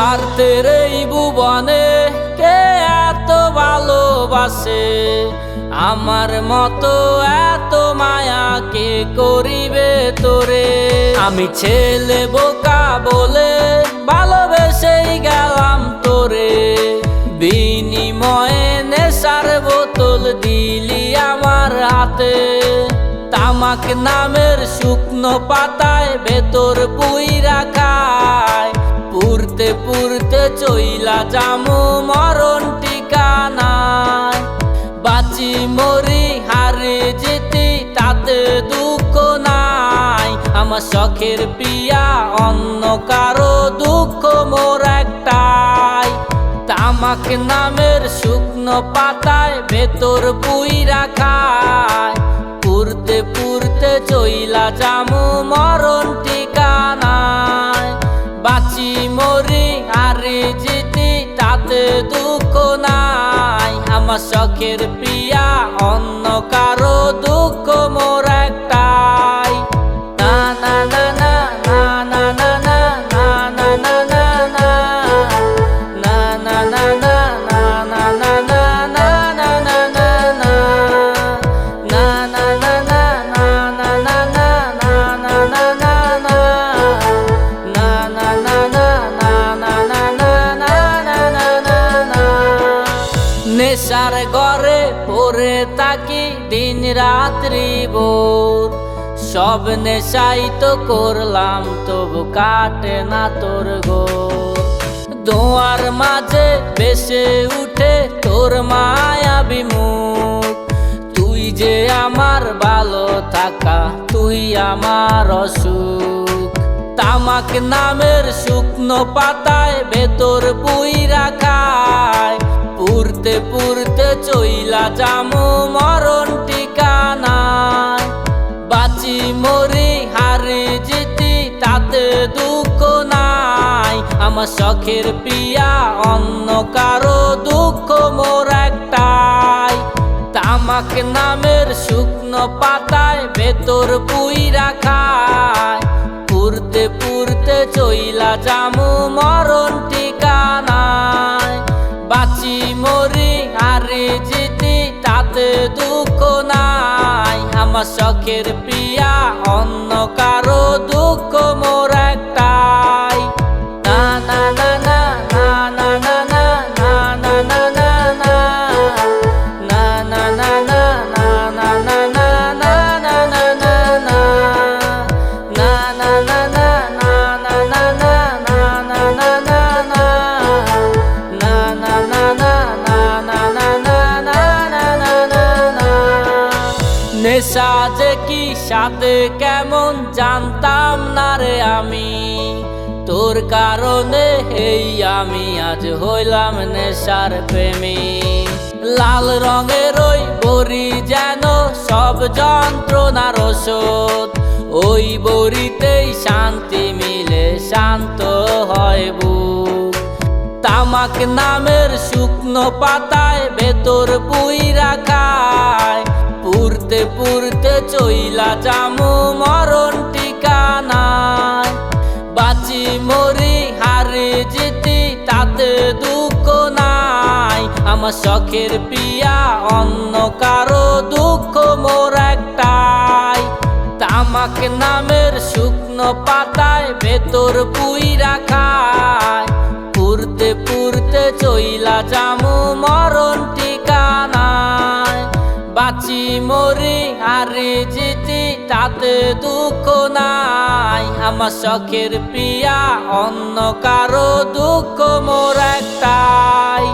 স্বার্থের এই ভুবনে কে এত ভালোবাসে? আমার মতো এত মায়া কে করিবে তোরে? আমি ছেলে বোকা বলে ভালোবেসেই গেলাম তোরে। বিনিময়ে নেশার বোতল দিলি আমার হাতে। তামাক নামের শুকনো পাতায় ভেতর পুই পুরতে চইলা জামু মরণ ঠিকানায়। বাঁচি মরি হারে যেতে তাতে দুঃখ নাই। আমার শখের পিয়া অন্য কারও দুঃখ মোর একটাই। তামাক নামের শুকনো পাতায় ভেতর পুই রাখায় পুরতে পুরতে চইলা জামু মরণ ঠিকানায়। অন্য কারও দুঃখ নেশার ঘরে পরে তাকি দিন রাত্রি বোর সব নেশাই তো করলাম, তবু কাটে না তোর গো দোয়ার মাঝে বেসে উঠে তোর মায়া বিমুখ। তুই যে আমার ভালো থাকা, তুই আমার অসুখ। তামাক নামের শুকনো পাতায় ভেতর পুই চইলা মরণ ঠিকানায়। বাঁচি মরি, হারে যেতে তাতে দুঃখ নাই। আমার শখের পিয়া, অন্য কারও দুঃখ মোর একটাই। তামাক নামের শুকনো পাতায় ভেতর পুই রাখায় পুরতে পুরতে চইলা জামু মরণ তাতে দুঃখ নাই আমার শখের প্রিয়া অন্য কারও দুঃখ মোর একটাই যে কি সাথে কেমন জানতাম না রে আমি? তোর কারণে হেই আমি আজ হইলাম নেশার প্রেমী। লাল রঙের ওই বড়ি যেন সব যন্ত্রণার ওষুধ। ওই বড়িতেই শান্তি মিলে শান্ত হয় বুক। তামাক নামের শুকনো পাতায় ভেতর পুই রাখায়। পুরতে চইলা জামু মরণ ঠিকানায়। বাঁচি মরি হারে যেতে তাতে দুঃখ নাই। আমার শখের পিয়া অন্য কারও দুঃখ মোর একটাই। তামাক নামের শুকনো পাতায় ভেতর পুই রাখায় পুরতে পুরতে চইলা জামু মরণ ঠিকানায়। বাঁচি মরি হারে জিতি তাতে দুঃখ নাই। আমার শখের পিয়া অন্য কারও দুঃখ মোর একটাই।